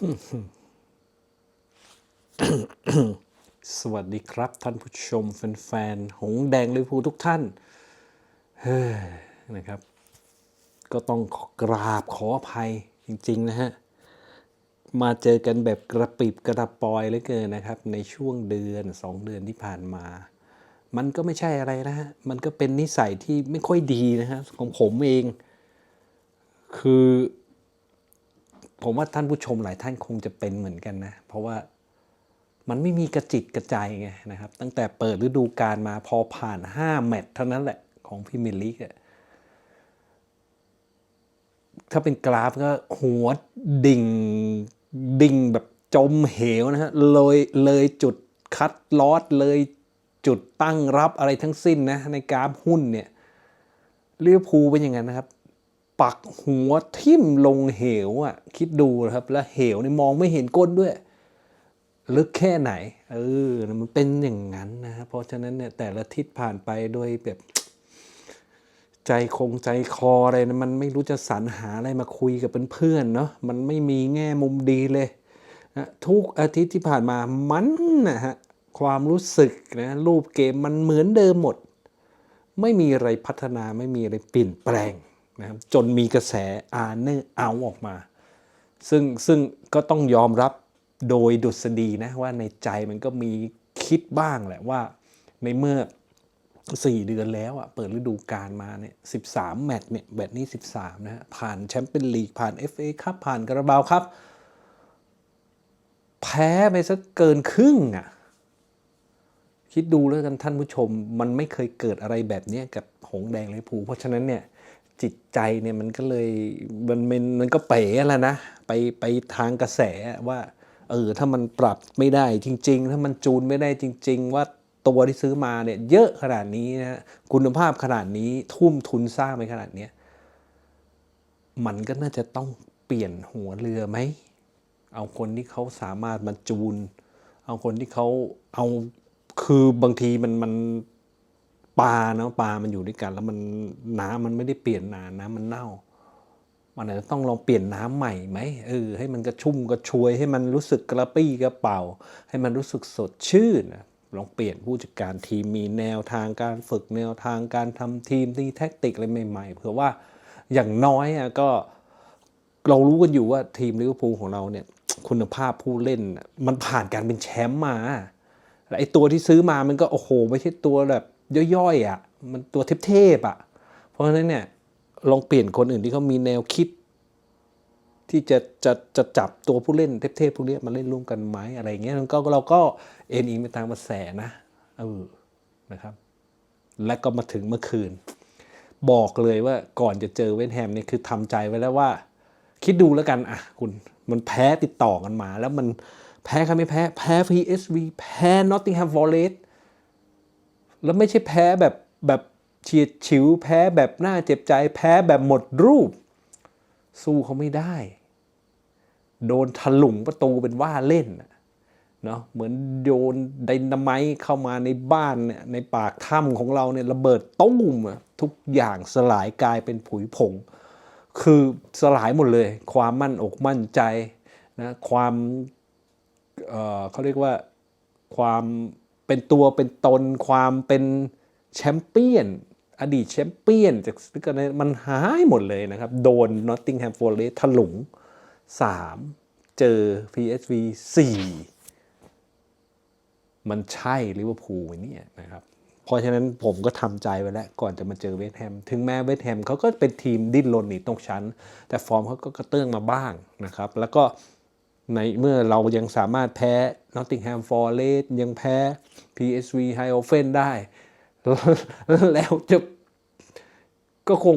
สวัสดีครับท่านผู้ชมแฟนๆ หงแดงลิเวอร์พูทุกท่านเฮ้ยนะครับ ก็ต้องอกราบขออภัยจริง ๆ นะฮะ มาเจอกันแบบกระปิบกระปอยเหลือเกินนะครับ ในช่วงเดือนสองเดือนที่ผ่านมา มันก็ไม่ใช่อะไรนะฮะ มันก็เป็นนิสัยที่ไม่ค่อยดีนะฮะของผมเอง คือ ผมว่าท่านผู้ชมหลายท่านคงจะเป็นเหมือนกันนะ เพราะว่ามันไม่มีกระจิตกระใจไงนะครับ ตั้งแต่เปิดฤดูกาลมาพอผ่าน 5 แมตช์เท่านั้นแหละของพรีเมียร์ลีกถ้าเป็นกราฟก็หัวดิ่ง ดิ่งแบบจมเหวนะฮะเลยเลยจุดคัดลอสเลยจุดตั้งรับอะไรทั้งสิ้นนะในกราฟหุ้นเนี่ยลิเวอร์พูลเป็นอย่างนั้นนะครับ ปักหัวทิ่มลงเหวอะคิดดูนะครับ แล้วเหวนี่มองไม่เห็นก้นด้วย ลึกแค่ไหน เออมันเป็นอย่างนั้นนะเพราะฉะนั้นเนี่ยแต่ละทิศผ่านไปโดยแบบใจคงใจคออะไรนะมันไม่รู้จะสรรหาอะไรมาคุยกับเพื่อนๆเนาะมันไม่มีแง่มุมดีเลยนะทุกอาทิตย์ที่ผ่านมามันนะฮะความรู้สึกนะรูปเกมมันเหมือนเดิมหมด ไม่มีอะไรพัฒนาไม่มีอะไรเปลี่ยนแปลง นะครับจนมีกระแสอาเนอร์เอาออกมา ซึ่งซึ่งก็ต้องยอมรับโดยดุษฎีนะว่าในใจมันก็มีคิดบ้างแหละว่าในเมื่อ 4 เดือนแล้วอะเปิดฤดูกาลมาเนี่ย13 แมตช์เนี่ยแบบนี้ 13 นะฮะผ่านแชมเปี้ยนลีกผ่าน FA คัพผ่านกระบาวครับ แพ้ไปสักเกินครึ่งอะคิดดูแล้วกันท่านผู้ชมมันไม่เคยเกิดอะไรแบบนี้กับหงแดงเลยภูเพราะฉะนั้นเนี่ย จิตใจเนี่ยมันก็เลยมันมันมันก็เป๋แล้วนะไปไปทางกระแสว่าเออถ้ามันปรับไม่ได้จริง ๆ ถ้ามันจูนไม่ได้จริง ๆ ว่าตัวที่ซื้อมาเนี่ยเยอะขนาดนี้นะคุณภาพขนาดนี้ทุ่มทุนสร้างไปขนาดเนี้ยมันก็น่าจะต้องเปลี่ยนหัวเรือไหม เอาคนที่เขาสามารถมาจูน เอาคนที่เขาเอาคือบางทีมันมัน ปลาเนาะปลามันอยู่ด้วยกัน แล้วมันน้ำมันไม่ได้เปลี่ยนนานน้ำมันเน่า มันอาจจะต้องลองเปลี่ยนน้ำใหม่ไหมเออให้มันกระชุ่มกระชวย ให้มันรู้สึกกระปี้กระเป๋า ให้มันรู้สึกสดชื่นลองเปลี่ยนผู้จัดการทีมมีแนวทางการฝึกแนวทางการทำทีมที่แท็กติกอะไรใหม่ ๆ เผื่อว่าอย่างน้อยอะก็เรารู้กันอยู่ว่าทีมลิเวอร์พูลของเราเนี่ยคุณภาพผู้เล่นมันผ่านการเป็นแชมป์มาไอตัวที่ซื้อมามันก็โอ้โห ไม่ใช่ตัวแบบ ย่อยๆอะมันตัวเทพๆอะ เพราะฉะนั้นเนี่ยลองเปลี่ยนคนอื่นที่เขามีแนวคิด ที่จะจะจะจับตัวผู้เล่นเทพๆพวกเนี้ยมาเล่นร่วมกันไหมอะไรเงี้ยก็เราก็เอ็นอิงไปตามกระแสนะเออนะครับ และก็มาถึงเมื่อคืน บอกเลยว่าก่อนจะเจอเวสแฮมเนี่ยคือทำใจไว้แล้วว่า คิดดูแล้วกันอะคุณมันแพ้ติดต่อกันมา แล้วมันแพ้ใครไม่แพ้ แพ้ PSV แพ้ Nottingham Forest แล้วไม่ใช่แพ้แบบแบบเฉียดฉิวแพ้แบบหน่าเจ็บใจ แพ้แบบหมดรูป สู้เขาไม่ได้ โดนถลุงประตูเป็นว่าเล่นนะเนาะเหมือนโยนไดนาไมต์เข้ามาในบ้านเนี่ยในปากถ้ำของเราเนี่ยระเบิดตุ้มทุกอย่างสลายกลายเป็นผุยผง คือสลายหมดเลย ความมั่นอกมั่นใจนะความเเขาเรียกว่าความ เป็นตัวเป็นตนความเป็นแชมเปี้ยนอดีตแชมเปี้ยนจากกันมันหายหมดเลยนะครับ โดน Nottingham Forest ถลุง 3 เจอ PSV 4 มันใช่ลิเวอร์พูลเนี่ยนะครับ เพราะฉะนั้นผมก็ทำใจไว้แล้ว ก่อนจะมาเจอเวสต์แฮม ถึงแม้เวสต์แฮมเขาก็เป็นทีมดิ้นรนหนีตกชั้น แต่ฟอร์มเขาก็กระเตื้องมาบ้างนะครับ แล้วก็ในเมื่อเรายังสามารถแพ้ Nottingham Forest ยังแพ้ PSV h i o f e n ได้ แล้วจะก็คง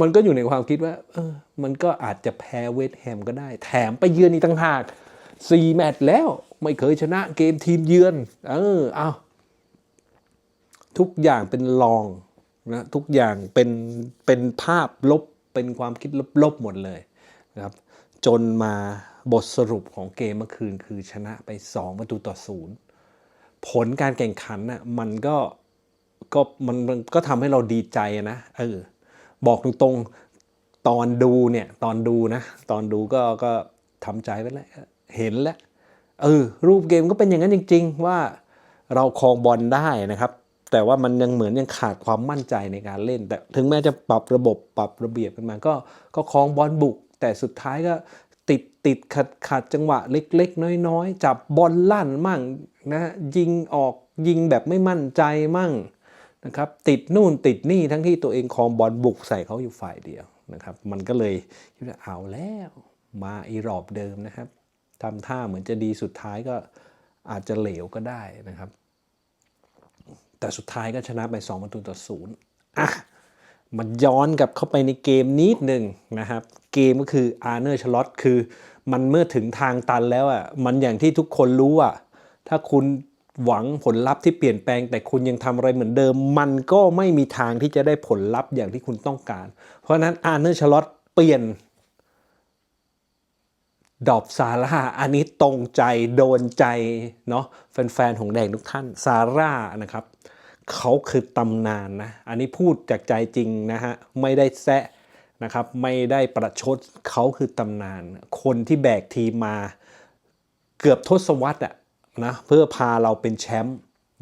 มันก็อยู่ในความคิดว่า เออ มันก็อาจจะแพ้เวสแฮมก็ได้ แถมไปเยือนอีกต่างหากสี่แมตช์แล้วไม่เคยชนะเกมทีมเยือน เออ เอาทุกอย่างเป็นลองนะทุกอย่างเป็นเป็นภาพลบเป็นความคิดลบๆหมดเลยนะครับ จนมา บทสรุปของเกมเมื่อคืนคือชนะไป 2 ประตูต่อศูนย์ผลการแข่งขันน่ะมันก็ก็มันมันก็ทำให้เราดีใจนะเออบอกตรงๆตอนดูเนี่ยตอนดูนะ ตอนดูก็ก็ทำใจไว้แล้วเห็นแล้วเออรูปเกมก็เป็นอย่างนั้นจริง ๆ ว่าเราครองบอลได้นะครับ แต่ว่ามันยังเหมือนยังขาดความมั่นใจในการเล่น แต่ถึงแม้จะปรับระบบปรับระเบียบกันมาก็ก็ครองบอลบุก แต่สุดท้ายก็ ติดขัดขัดจังหวะเล็ก ๆ น้อย ๆ จับบอลลั่นมั่งนะยิงออกยิงแบบไม่มั่นใจมั่งนะครับติดนู่นติดนี่ทั้งที่ตัวเองคองบอลบุกใส่เขาอยู่ฝ่ายเดียวนะครับ มันก็เลยคิดว่าเอาแล้วมาอีรอบเดิมนะครับทำท่าเหมือนจะดีสุดท้ายก็อาจจะเหลวก็ได้นะครับ แต่สุดท้ายก็ชนะไป 2 ประตูต่อศูนย์อะมันย้อนกลับเข้าไปในเกมนิดหนึ่งนะครับ เกมก็คืออาร์เนอร์ชลอตคือ มันเมื่อถึงทางตันแล้วอะมันอย่างที่ทุกคนรู้อะถ้าคุณหวังผลลัพธ์ที่เปลี่ยนแปลง แต่คุณยังทำอะไรเหมือนเดิม มันก็ไม่มีทางที่จะได้ผลลัพธ์อย่างที่คุณต้องการ เพราะฉะนั้นอาร์เนอร์ชลอตเปลี่ยน ดอบซาร่าอันนี้ตรงใจโดนใจเนาะแฟนๆของแดงทุกท่านซาร่านะครับเขาคือตำนานนะ อันนี้พูดจากใจจริงนะฮะ ไม่ได้แซะ นะครับไม่ได้ประชดเขาคือตำนาน คนที่แบกทีมมาเกือบทศวรรษอะนะเพื่อพาเราเป็นแชมป์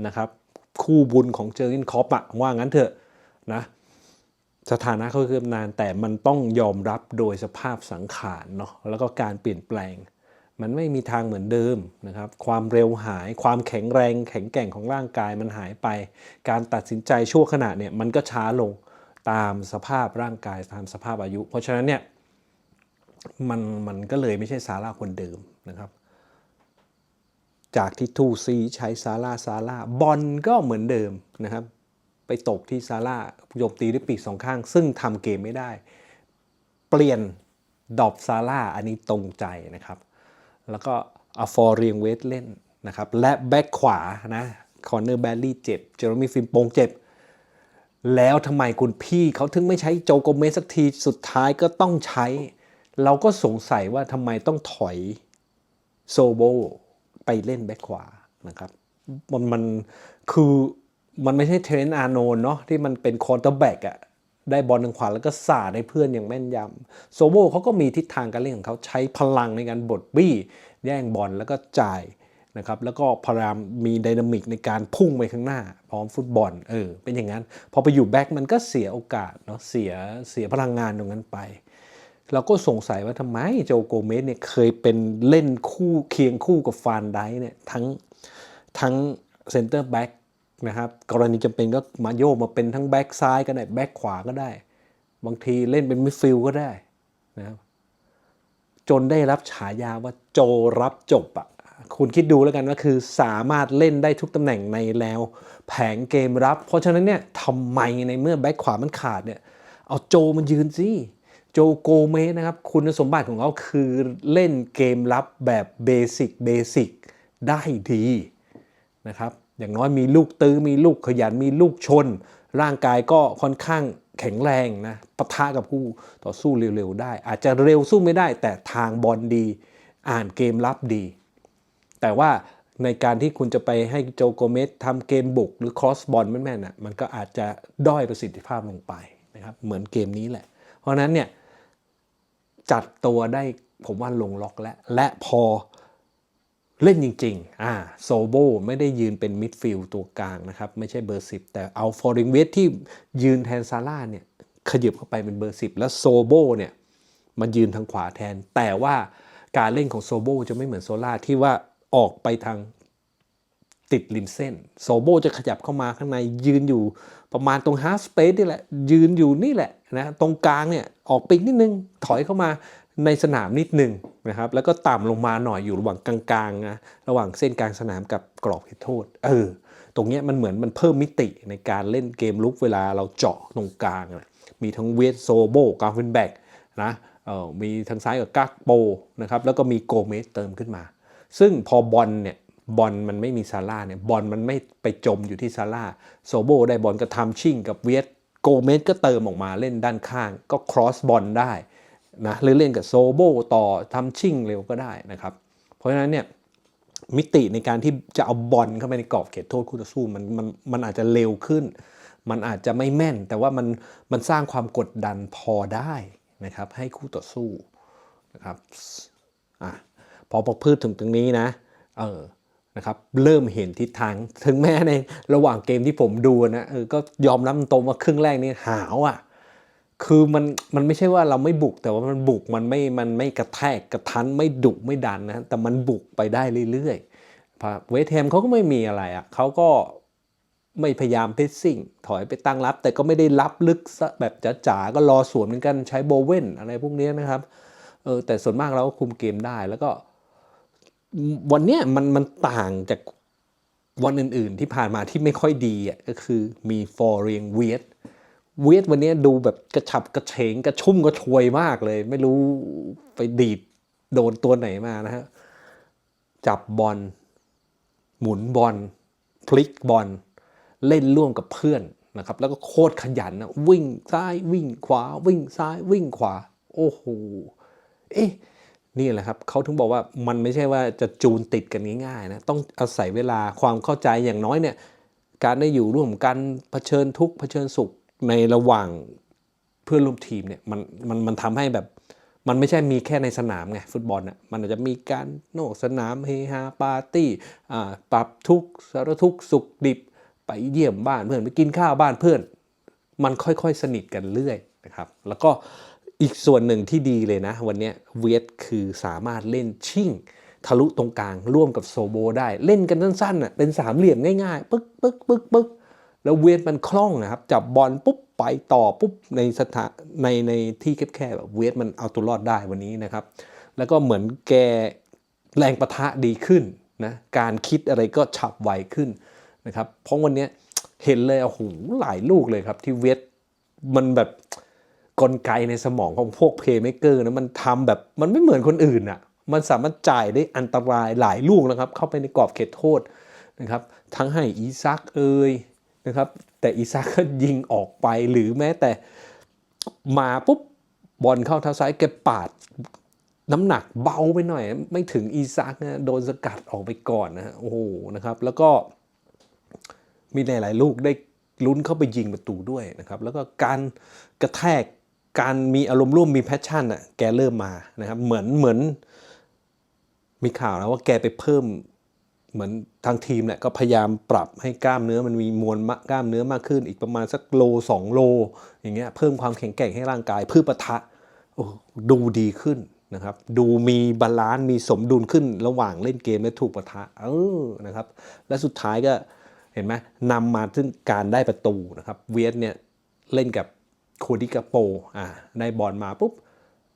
นะครับคู่บุญของเจอร์กินคอปอะว่างั้นเถอะนะสถานะเขาคือตำนานแต่มันต้องยอมรับโดยสภาพสังขารเนาะแล้วก็การเปลี่ยนแปลง มันไม่มีทางเหมือนเดิมนะครับความเร็วหายความแข็งแรง แข็งแกร่งของร่างกายมันหายไป การตัดสินใจชั่วขณะเนี่ยมันก็ช้าลง ตามสภาพร่างกายตามสภาพอายุ เพราะฉะนั้นเนี่ยมันมันก็เลยไม่ใช่ซาร่าคนเดิมนะครับ จากที่ทูซีใช้ซาร่าซาร่าบอลก็เหมือนเดิมนะครับ ไปตกที่ซาร่าโยมตีด้วยปีกสองข้าง ซึ่งทำเกมไม่ได้ เปลี่ยนดอบซาร่าอันนี้ตรงใจนะครับ แล้วก็อาฟอร์เรียงเวทเล่นนะครับ และแบ็คขวานะคอนเนอร์แบลลี่เจ็บ เจอร์มีฟิมโปงเจ็บ แล้วทำไมคุณพี่เขาถึงไม่ใช้โจโกเมสสักทีสุดท้ายก็ต้องใช้ เราก็สงสัยว่าทำไมต้องถอยโซโบไปเล่นแบ็คขวานะครับมันมันคือมันไม่ใช่เทรนอาโนนเนาะที่มันเป็นคอร์เตอร์แบ็กอะได้บอลทางขวาแล้วก็สาดให้เพื่อนอย่างแม่นยำโซโบเขาก็มีทิศทางการเล่นของเขาใช้พลังในการบดบี้ แย่งบอลแล้วก็จ่าย นะครับแล้วก็พยายามมีไดนามิกในการพุ่งไปข้างหน้า พร้อมฟุตบอลเออเป็นอย่างนั้น พอไปอยู่แบ็กมันก็เสียโอกาสเนาะเสียเสียพลังงานตรงนั้นไป เราก็สงสัยว่าทำไมโจโกเมสเนี่ยเคยเป็นเล่นคู่เคียงคู่กับฟานไดเนี่ยทั้งทั้งเซนเตอร์แบ็กนะครับกรณีจำเป็นก็มาโยกมาเป็นทั้งแบ็กซ้ายก็ได้แบ็กขวาก็ได้ บางทีเล่นเป็นมิดฟิลก็ได้นะครับจนได้รับฉายาว่าโจรับจบอะ คุณคิดดูแล้วกันว่าคือสามารถเล่นได้ทุกตำแหน่งในแล้วแผงเกมรับ เพราะฉะนั้นเนี่ยทำไมในเมื่อแบ็กขวามันขาดเนี่ยเอาโจมันยืนสิโจโกเมสนะครับ คุณสมบัติของเขาคือเล่นเกมรับแบบเบสิกเบสิกได้ดีนะครับอย่างน้อยมีลูกตื้อมีลูกขยันมีลูกชน ร่างกายก็ค่อนข้างแข็งแรงนะปะทะกับผู้ต่อสู้เร็วๆได้ อาจจะเร็วสู้ไม่ได้แต่ทางบอลดี อ่านเกมรับดี แต่ว่าในการที่คุณจะไปให้โจโกเมสทำเกมบุก หรือครอสบอลแม่นๆน่ะมันก็อาจจะด้อยประสิทธิภาพลงไปนะครับเหมือนเกมนี้แหละ เพราะนั้นเนี่ยจัดตัวได้ผมว่าลงล็อกแล้ว และพอเล่นจริงๆ อ่าโซโบไม่ได้ยืนเป็นมิดฟิลด์ตัวกลางนะครับ ไม่ใช่เบอร์ 10 แต่เอาฟอริงเวทที่ยืนแทนซาร่าเนี่ยขยับเข้าไปเป็นเบอร์ 10 แล้วโซโบเนี่ยมายืนทางขวาแทน แต่ว่าการเล่นของโซโบจะไม่เหมือนโซล่าที่ว่า ออกไปทางติดริมเส้น โซโบจะขยับเข้ามาข้างในยืนอยู่ประมาณตรงฮาร์สเปซนี่แหละ ยืนอยู่นี่แหละนะตรงกลางเนี่ยออกปีกนิดนึง ถอยเข้ามาในสนามนิดนึงนะครับแล้วก็ต่ำลงมาหน่อยอยู่ระหว่างกลางๆนะระหว่างเส้นกลางสนามกับกรอบเขตโทษเออตรงเนี้ยมันเหมือนมันเพิ่มมิติในการเล่นเกมลุกเวลาเราเจาะตรงกลางนะมีทั้งเวทโซโบกาฟินแบกนะออมีทางซ้ายกับกักโปนะครับแล้วก็มีโกเมสเติมขึ้นมา ซึ่งพอบอลเนี่ยบอลมันไม่มีซาร่าเนี่ยบอลมันไม่ไปจมอยู่ที่ซาร่าโซโบได้บอลก็ทำชิ่งกับเวทโกเมสก็เติมออกมาเล่นด้านข้าง ก็ครอสบอลได้นะหรือเล่นกับโซโบต่อทำชิ่งเร็วก็ได้นะครับ เพราะฉะนั้นเนี่ยมิติในการที่จะเอาบอลเข้าไปในกรอบเขตโทษคู่ต่อสู้มันมันมันอาจจะเร็วขึ้น มันอาจจะไม่แม่น แต่ว่ามันมันสร้างความกดดันพอได้นะครับให้คู่ต่อสู้นะครับ พอพอพืชถึงตรงนี้นะเออนะครับเริ่มเห็นทิศทางถึงแม้ในระหว่างเกมที่ผมดูนะเออก็ยอมรับตรงว่าครึ่งแรกนี่หาวอะ่ะคือมันมันไม่ใช่ว่าเราไม่บุกแต่ว่ามันบุกมันไม่มันไม่กระแทกกระทันไม่ดุไม่ดันนะแต่มันบุกไปได้เรื่อยๆเวทแฮมเขาก็ไม่มีอะไรอะ่ะเขาก็ไม่พยายามเพสซิ่งถอยไปตั้งรับ แต่ก็ไม่ได้รับลึกซะแบบจ๋าๆก็รอสวนเหมือนกันใช้โบเว่นอะไรพวกนี้นะครับเออแต่ส่วนมากเราก็คุมเกมได้แล้วก็ วันเนี้ยมันมันต่างจากวันอื่นๆที่ผ่านมาที่ไม่ค่อยดีอะก็คือมีฟอร์เรียงเวียดเวียดวันนี้ดูแบบกระฉับกระเฉงกระชุ่มกระชวยมากเลย ไม่รู้ไปดีดโดนตัวไหนมานะฮะจับบอลหมุนบอลพลิกบอลเล่นร่วมกับเพื่อนนะครับ แล้วก็โคตรขยันนะวิ่งซ้ายวิ่งขวา วิ่งซ้ายวิ่งขวา โอ้โหเอ๊ะ นี่แหละครับเขาถึงบอกว่ามันไม่ใช่ว่าจะจูนติดกันง่ายๆนะต้องอาศัยเวลาความเข้าใจอย่างน้อยเนี่ยการได้อยู่ร่วมกันเผชิญทุกข์เผชิญสุขในระหว่างเพื่อนร่วมทีมเนี่ยมันมันมันทำให้แบบมันไม่ใช่มีแค่ในสนามไงฟุตบอลอะมันอาจจะมีการนอกสนามเฮฮาปาร์ตี้อ่าปรับทุกสารทุกสุขดิบไปเยี่ยมบ้านเพื่อนไปกินข้าวบ้านเพื่อน มันค่อยๆสนิทกันเรื่อยนะครับ แล้วก็ อีกส่วนหนึ่งที่ดีเลยนะ วันนี้เวทคือสามารถเล่นชิ่ง ทะลุตรงกลางร่วมกับโซโบได้ เล่นกันสั้นๆอะเป็นสามเหลี่ยมง่ายๆ ปึ๊กปึ๊กปึ๊กปึ๊กแล้วเวทมันคล่องนะครับ จับบอลปุ๊บไปต่อปุ๊บในสถานในในที่แคบๆแบบเวทมันเอาตัวรอดได้วันนี้นะครับ แล้วก็เหมือนแกแรงประทะดีขึ้นนะการคิดอะไรก็ฉับไวขึ้นนะครับเพราะวันนี้เห็นเลยโอ้โหหลายลูกเลยครับที่เวทมันแบบ กลไกในสมองของพวกเพย์เมเกอร์นะมันทำแบบมันไม่เหมือนคนอื่นอะมันสามารถจ่ายได้อันตรายหลายลูกนะครับ เข้าไปในกรอบเขตโทษนะครับ ทั้งให้อีซักเอยนะครับ แต่อีซักก็ยิงออกไปหรือแม้แต่มาปุ๊บบอลเข้าเท้าซ้ายแกปาดน้ำหนักเบาไปหน่อย ไม่ถึงอีซักนะโดนสกัดออกไปก่อนนะฮะโอ้โหนะครับ แล้วก็มีหลายๆลูกได้ลุ้นเข้าไปยิงประตูด้วยนะครับ แล้วก็การกระแทก การมีอารมณ์ร่วมมีแพชชั่นอะแกเริ่มมานะครับเหมือนเหมือนมีข่าวนะว่าแกไปเพิ่มเหมือนทางทีมเนี่ยก็พยายามปรับให้กล้ามเนื้อมันมีมวลกล้ามเนื้อมากขึ้น อีกประมาณสักโล 2 โล อย่างเงี้ยเพิ่มความแข็งแกร่งให้ร่างกายเพื่อปะทะดูดีขึ้นนะครับ ดูมีบาลานซ์มีสมดุลขึ้นระหว่างเล่นเกมและถูกปะทะเออนะครับ และสุดท้ายก็เห็นไหมนำมาถึงการได้ประตูนะครับ เวียดเนี่ยเล่นกับ โคดิกาโปอ่าได้บอลมาปุ๊บ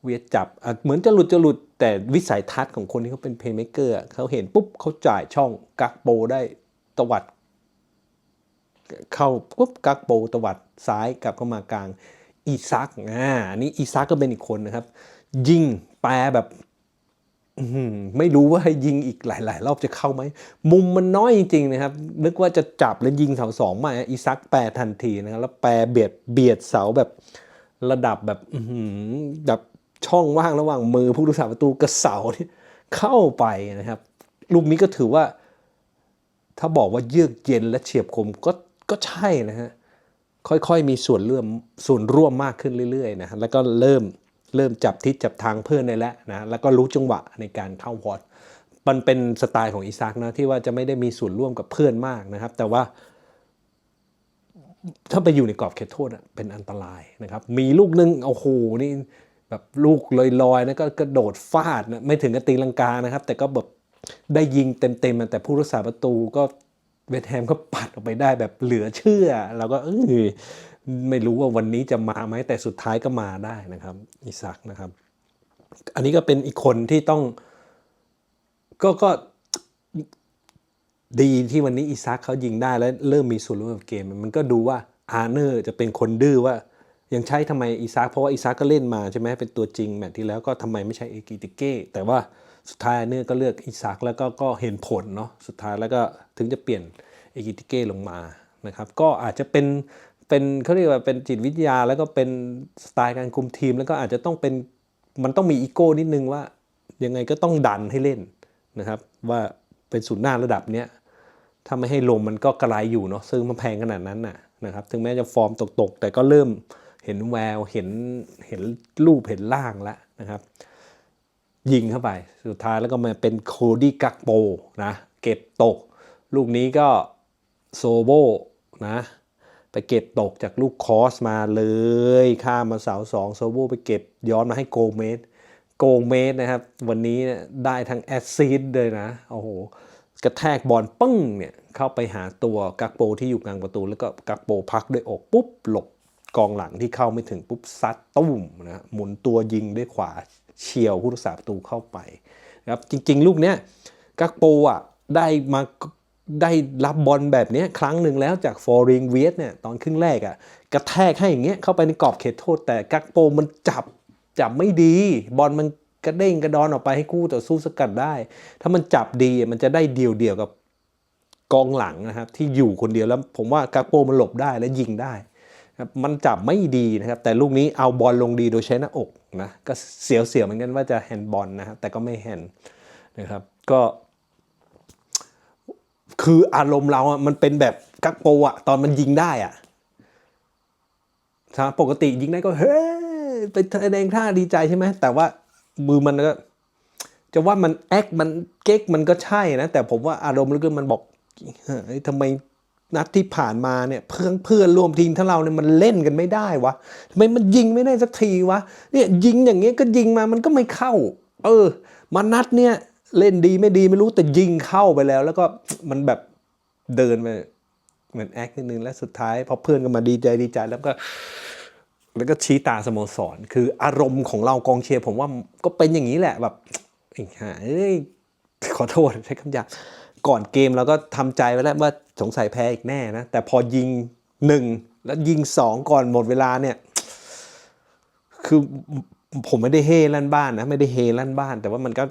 เวียดจับเหมือนจะหลุดจะหลุดแต่วิสัยทัศน์ของคนที่เขาเป็นเพย์เมเกอร์เขาเห็นปุ๊บเขาจ่ายช่องกักโปได้ตวัด เข้าปุ๊บกักโปตวัดซ้ายกลับเข้ามากลางอีซักอ่าอันนี้อีซักก็เป็นอีกคนนะครับ ยิงแปรแบบ ไม่รู้ว่ายิงอีกหลาย ๆ รอบจะเข้าไหม มุมมันน้อยจริง ๆ นะครับ นึกว่าจะจับแล้วยิงเสาสองมาอีซักแปรทันทีนะครับแล้วแปรเบียดเบียดเสาแบบระดับแบบหือแบบช่องว่างระหว่างมือผู้รักษาประตูกับเสาที่เข้าไปนะครับ ลูกนี้ก็ถือว่า ถ้าบอกว่าเยือกเย็นและเฉียบคมก็ก็ใช่นะฮะค่อย ๆ มีส่วนร่วมส่วนร่วมมากขึ้นเรื่อย ๆ นะฮะแล้วก็เริ่ม เริ่มจับทิศจับทางเพื่อนได้แล้วนะแล้วก็รู้จังหวะในการเข้าพอร์ตมันเป็นสไตล์ของอีซักนะที่ว่าจะไม่ได้มีส่วนร่วมกับเพื่อนมากนะครับ แต่ว่า ถ้าไปอยู่ในกรอบเขตโทษเป็นอันตรายนะครับ มีลูกนึงโอ้โหนี่แบบลูกลอยๆนะก็กระโดดฟาดนะไม่ถึงกับตีลังกานะครับ แต่ก็แบบได้ยิงเต็มๆแต่ผู้รักษาประตูก็เวสต์แฮมก็ปัดออกไปได้แบบเหลือเชื่อ เราก็เออ ไม่รู้ว่าวันนี้จะมาไหมแต่สุดท้ายก็มาได้นะครับอิซักนะครับ อันนี้ก็เป็นอีกคนที่ต้องก็ก็ดีที่วันนี้อีซักเขายิงได้แล้วเริ่มมีส่วนร่วมกับเกม มันก็ดูว่าอาร์เนอร์จะเป็นคนดื้อว่ายังใช้ทำไมอีซักเพราะว่าอีซักก็เล่นมาใช่ไหมเป็นตัวจริงแมตช์ที่แล้วก็ทำไมไม่ใช่เอกิติเก้แต่ว่าสุดท้ายอาร์เนอร์ก็เลือกอีซักแล้วก็ก็เห็นผลเนาะสุดท้ายแล้วก็ถึงจะเปลี่ยนเอกิติเก้ลงมานะครับก็อาจจะเป็น เป็นเขาเรียกว่าเป็นจิตวิทยาแล้วก็เป็นสไตล์การคุมทีม แล้วก็อาจจะต้องเป็นมันต้องมีอีโก้นิดนึงว่ายังไงก็ต้องดันให้เล่นนะครับ ว่าเป็นศูนย์หน้าระดับเนี้ยถ้าไม่ให้ลมมันก็กระไรอยู่เนาะซึ่งมันแพงขนาดนั้นน่ะนะครับถึงแม้จะฟอร์มตกๆ แต่ก็เริ่มเห็นแววเห็นเห็นรูปเห็นร่างแล้วนะครับ ยิงเข้าไปสุดท้ายแล้วก็มาเป็นโคดี้กักโปนะเก็บตก ลูกนี้ก็โซโบนะ ไปเก็บตกจากลูกคอสมาเลย ข้ามมาเสาสองโซโบไปเก็บย้อนมาให้โกเมสโกเมสนะครับ วันนี้ได้ทั้งแอสซิสต์เลยนะ โอ้โห กระแทกบอลปึ้งเนี่ย เข้าไปหาตัวกักโปที่อยู่กลางประตู แล้วก็กักโปพักด้วยอกปุ๊บ หลบกองหลังที่เข้าไม่ถึงปุ๊บซัดตุ้มนะหมุนตัวยิงด้วยขวาเฉียวผู้รักษาประตูเข้าไปนะครับจริง ๆ ลูกเนี้ยกักโปอะได้มา ได้รับบอลแบบนี้ครั้งหนึ่งแล้วจากฟอร์ริงเวียสเนี่ยตอนครึ่งแรกอะกระแทกให้อย่างเงี้ยเข้าไปในกรอบเขตโทษ แต่กักโปมันจับจับไม่ดี บอลมันกระเด้งกระดอนออกไปให้คู่ต่อสู้สกัดได้ ถ้ามันจับดีมันจะได้เดียวเดียวกับกองหลังนะครับที่อยู่คนเดียวแล้วผมว่ากักโปมันหลบได้และยิงได้ครับมันจับไม่ดีนะครับ แต่ลูกนี้เอาบอลลงดีโดยใช้หน้าอกนะก็เสียวๆเหมือนกันว่าจะแฮนด์บอลนะครับแต่ก็ไม่แฮนด์นะครับก็ คืออารมณ์เราอะมันเป็นแบบกักโปอะตอนมันยิงได้อะถ้าปกติยิงได้ก็เฮ้ยไปแสดงท่าดีใจใช่ไหมแต่ว่ามือมันก็จะว่ามันแอคมันเก๊กมันก็ใช่นะ แต่ผมว่าอารมณ์ลึกๆมันบอกเฮ้ยทำไมนัดที่ผ่านมาเนี่ยเพื่อนเพื่อนร่วมทีมทั้งเราเนี่ยมันเล่นกันไม่ได้วะทำไมมันยิงไม่ได้สักทีวะเนี่ยยิงอย่างเงี้ยก็ยิงมามันก็ไม่เข้า เออ มานัดเนี่ย เล่นดีไม่ดีไม่รู้แต่ยิงเข้าไปแล้ว แล้วก็มันแบบเดินไปเหมือนแอคนิดนึงแล้วสุดท้ายพอเพื่อนก็มาดีใจดีใจแล้วก็ แล้วก็ชี้ตาสโมสร คืออารมณ์ของเรากองเชียร์ผมว่าก็เป็นอย่างนี้แหละแบบไอ้ห่าเอ้ยขอโทษใช้คำหยาบก่อนเกมเราก็ทำใจไว้แล้วว่าสงสัยแพ้อีกแน่นะ แต่พอยิงหนึ่งแล้วยิงสองก่อนหมดเวลาเนี่ย คือผมไม่ได้เฮลั่นบ้านนะ ไม่ได้เฮลั่นบ้าน แต่ว่ามันก็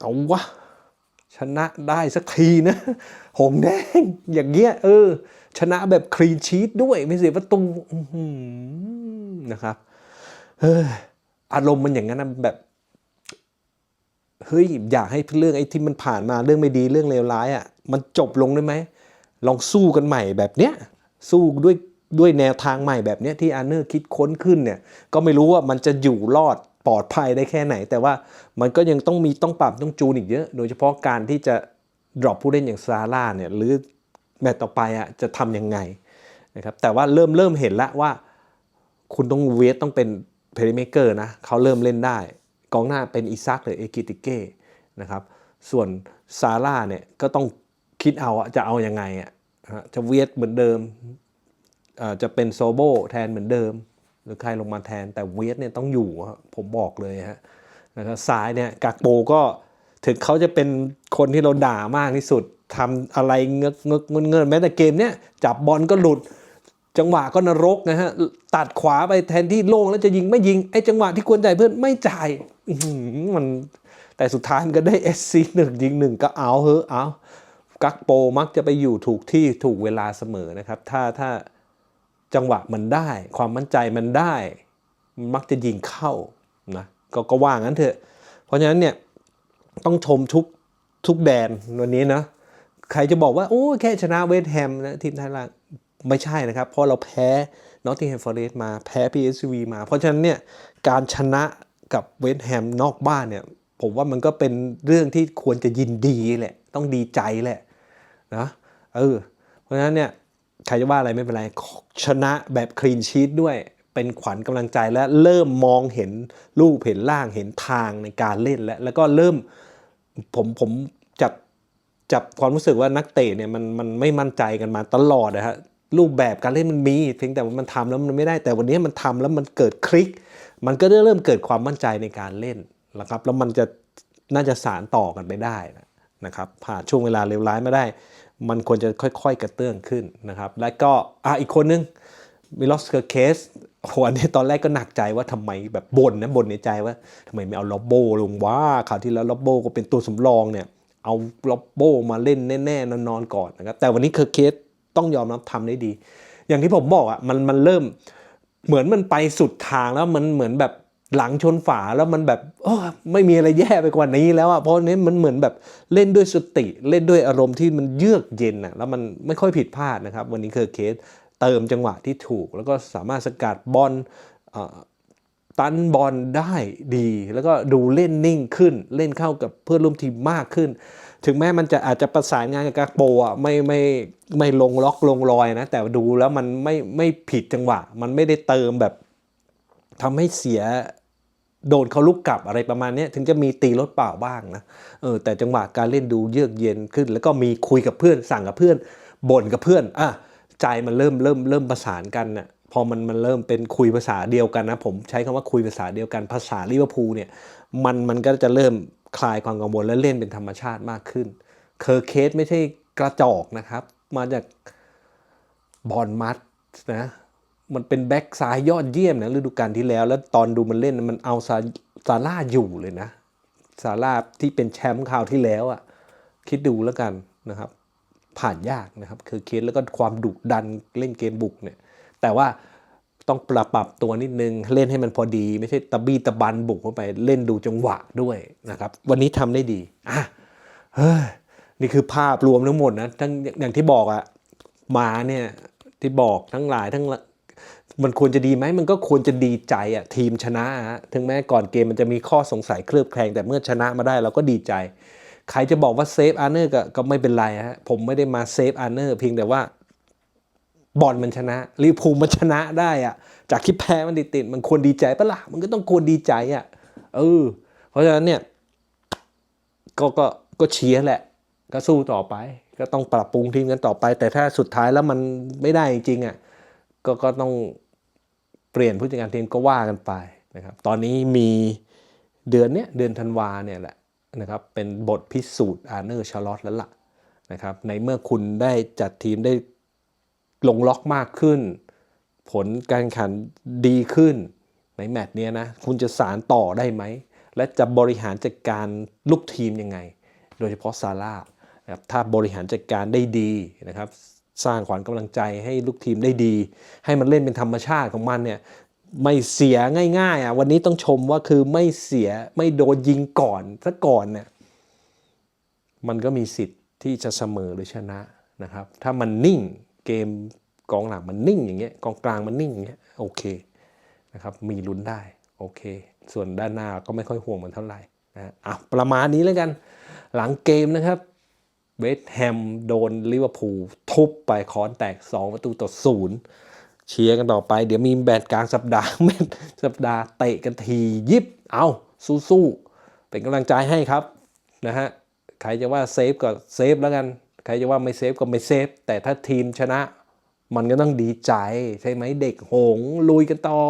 เอาวะชนะได้สักทีนะ หงแดง อย่างเงี้ยเออ ชนะแบบคลีนชีตด้วยไม่เสียประตูนะครับเอออารมณ์มันอย่างนั้นนะแบบเฮ้ยอยากให้เรื่องไอ้ที่มันผ่านมาเรื่องไม่ดีเรื่องเลวร้ายอะ มันจบลงได้ไหมลองสู้กันใหม่แบบเนี้ยสู้ด้วยด้วยแนวทางใหม่แบบเนี้ยที่อาร์เนอร์คิดค้นขึ้นเนี่ย ก็ไม่รู้ว่ามันจะอยู่รอด ลอดภัยได้แค่ไหน แต่ว่ามันก็ยังต้องมีต้องปรับต้องจูนอีกเยอะ โดยเฉพาะการที่จะดรอปผู้เล่นอย่างซาร่าเนี่ยหรือแมตต์ต่อไปอะจะทำยังไงนะครับแต่ว่าเริ่มเริ่มเห็นแล้วว่า คุณต้องเวทต้องเป็นเพลย์เมเกอร์นะเขาเริ่มเล่นได้ กองหน้าเป็นอิซักหรือเอกิติเก้นะครับส่วนซาร่าเนี่ยก็ต้องคิดเอาจะเอาอยัางไงอะฮะจะเวทเหมือนเดิมจะเป็นโซโบแทนเหมือนเดิม หรือใครลงมาแทนแต่เวทเนี่ยต้องอยู่ผมบอกเลยฮะนะครับซ้ายเนี่ยกากโปก็ถึงเขาจะเป็นคนที่เราด่ามากที่สุดทำอะไรเงกเงกเงินเงินแม้แต่เกมเนี้ยจับบอลก็หลุด จังหวะก็นรกนะฮะตัดขวาไปแทนที่โล่งแล้วจะยิงไม่ยิงไอ้จังหวะที่ควรจ่ายเพื่อนไม่จ่ายมันแต่สุดท้ายมันก็ได้เอสซีหนึ่งยิงหนึ่งก็เอาเฮ้อเอากักโปมักจะไปอยู่ถูกที่ถูกเวลาเสมอนะครับ ถ้าถ้า จังหวะมันได้ ความมั่นใจมันได้มันมักจะยิงเข้านะก็ก็ว่างั้นเถอะ เพราะฉะนั้นเนี่ยต้องชมทุกทุกแดนวันนี้นะใครจะบอกว่า โอ้แค่ชนะเวสต์แฮมนะทีมไทยล่างไม่ใช่นะครับ เพราะเราแพ้นอตติงแฮมฟอร์เรสมาแพ้ PSV มา เพราะฉะนั้นเนี่ยการชนะกับเวสต์แฮมนอกบ้านเนี่ยผมว่ามันก็เป็นเรื่องที่ควรจะยินดีแหละ ต้องดีใจแหละนะเออเพราะฉะนั้นเนี่ย ใครจะว่าอะไรไม่เป็นไร ชนะแบบคลีนชีตด้วย เป็นขวัญกำลังใจและเริ่มมองเห็นรูปเห็นร่างเห็นทางในการเล่นแล้วแล้วก็เริ่มผมผมจับจับความรู้สึกว่านักเตะเนี่ยมันมันไม่มั่นใจกันมาตลอดนะฮะรูปแบบการเล่นมันมีเพียงแต่ว่ามันทำแล้วมันไม่ได้แต่วันนี้มันทำแล้วมันเกิดคลิก มันก็เริ่มเกิดความมั่นใจในการเล่นนะครับแล้วมันจะน่าจะสารต่อกันไปได้นะครับผ่านช่วงเวลาเลวร้ายมาได้ มันควรจะค่อยๆกระเตื้องขึ้นนะครับ และก็อะอีกคนนึงมิลอสเคอร์เคสโหอันนี้ตอนแรกก็หนักใจว่าทำไมแบบบ่นนะบ่นในใจว่าทำไมไม่เอาล็อบโบลงว่าคราวที่แล้วล็อบโบก็เป็นตัวสำรองเนี่ยเอาล็อบโบมาเล่นแน่ๆนอนๆก่อนนะครับแต่วันนี้เคอร์เคสต้องยอมรับทำได้ดี อย่างที่ผมบอกอะมันมันเริ่มเหมือนมันไปสุดทางแล้วมันเหมือนแบบ หลังชนฝาแล้วมันแบบโอ้ไม่มีอะไรแย่ไปกว่านี้แล้วอะเพราะนี้มันเหมือนแบบเล่นด้วยสติเล่นด้วยอารมณ์ที่มันเยือกเย็นอะแล้วมันไม่ค่อยผิดพลาดนะครับ วันนี้เคอร์เคสเติมจังหวะที่ถูก แล้วก็สามารถสกัดบอลตันบอลได้ดี แล้วก็ดูเล่นนิ่งขึ้น เล่นเข้ากับเพื่อนร่วมทีมมากขึ้น ถึงแม้มันจะอาจจะประสานงานกับกาโปอะไม่ไม่ไม่ลงล็อกลงรอยนะ แต่ดูแล้วมันไม่ไม่ผิดจังหวะ มันไม่ได้เติมแบบทำให้เสีย โดนเขาลุกกลับอะไรประมาณนี้ถึงจะมีตีรถเปล่าบ้างนะเออแต่จังหวะการเล่นดูเยือกเย็นขึ้น แล้วก็มีคุยกับเพื่อน สั่งกับเพื่อนบ่นกับเพื่อนอะใจมันเริ่มเริ่มเริ่มประสานกันน่ะพอมันมันเริ่มเป็นคุยภาษาเดียวกันนะผมใช้คำว่าคุยภาษาเดียวกันภาษาลิเวอร์พูลเนี่ยมันมันก็จะเริ่มคลายความกังวลและเล่นเป็นธรรมชาติมากขึ้น เคอร์เคสไม่ใช่กระจอกนะครับ มาจากบอลมัดนะ มันเป็นแบ็กซ้ายยอดเยี่ยมนะฤดูกาลที่แล้ว แล้วตอนดูมันเล่นมันเอาซาซาร่าอยู่เลยนะซาร่าที่เป็นแชมป์คราวที่แล้วอะ่ะคิดดูแล้วกันนะครับ ผ่านยากนะครับคือเคสแล้วก็ความดุดันเล่นเกมบุกเนี่ย แต่ว่าต้องปรับปรับตัวนิดนึง เล่นให้มันพอดี ไม่ใช่ตะบี้ตะบันบุกเข้าไปเล่นดูจังหวะด้วยนะครับ วันนี้ทำได้ดีอะเฮ้ยนี่คือภาพรวมทั้งหมดนะทั้งอย่างที่บอกอะมาเนี่ยที่บอกทั้งหลายทั้ง มันควรจะดีไหมมันก็ควรจะดีใจอะทีมชนะฮะถึงแม้ก่อนเกมมันจะมีข้อสงสัยเคลือบแคลงแต่เมื่อชนะมาได้เราก็ดีใจ ใครจะบอกว่าเซฟอาร์เนอร์ก็ไม่เป็นไรฮะผมไม่ได้มาเซฟอาร์เนอร์เพียงแต่ว่าบอลมันชนะลิพูมันชนะได้อะจากที่แพ้มันติดติดมันควรดีใจปะล่ะมันก็ต้องควรดีใจอะเออเพราะฉะนั้นเนี่ยก็ก็ก็เชียร์แหละ ก็สู้ต่อไป ก็ต้องปรับปรุงทีมกันต่อไป แต่ถ้าสุดท้ายแล้วมันไม่ได้จริงอะก็ก็ต้อง เปลี่ยนผู้จัดการทีมก็ว่ากันไปนะครับ ตอนนี้มีเดือนเนี้ยเดือนธันวาเนี่ยแหละนะครับเป็นบทพิสูจน์อาร์เนอร์ชาร์ลอตแล้วล่ะนะครับในเมื่อคุณได้จัดทีมได้ลงล็อกมากขึ้น ผลการแข่งขันดีขึ้นในแมตช์เนี้ยนะคุณจะสารต่อได้ไหม และจะบริหารจัดการลูกทีมยังไง โดยเฉพาะซาร่านะครับถ้าบริหารจัดการได้ดีนะครับ สร้างขวัญกำลังใจให้ลูกทีมได้ดี ให้มันเล่นเป็นธรรมชาติของมันเนี่ยไม่เสียง่าย ๆอะวันนี้ต้องชมว่าคือไม่เสียไม่โดนยิงก่อนซะก่อนเนี่ยมันก็มีสิทธิ์ที่จะเสมอหรือชนะนะครับ ถ้ามันนิ่งเกมกองหลังมันนิ่งอย่างเงี้ยกองกลางมันนิ่งอย่างเงี้ยโอเคนะครับมีลุ้นได้โอเค ส่วนด้านหน้าก็ไม่ค่อยห่วงมันเท่าไหร่นะอะประมาณนี้แล้วกัน หลังเกมนะครับ เวสต์แฮมโดนลิเวอร์พูลทุบไปคอนแตก 2 ประตูต่อศูนย์เชียร์กันต่อไป เดี๋ยวมีแบตกลางสัปดาห์แมตสัปดาห์เตะกันทียิบ เอาสู้ๆเป็นกำลังใจให้ครับนะฮะใครจะว่าเซฟก็เซฟแล้วกัน ใครจะว่าไม่เซฟก็ไม่เซฟ แต่ถ้าทีมชนะ มันก็ต้องดีใจ ใช่ไหมเด็กหงลุยกันต่อ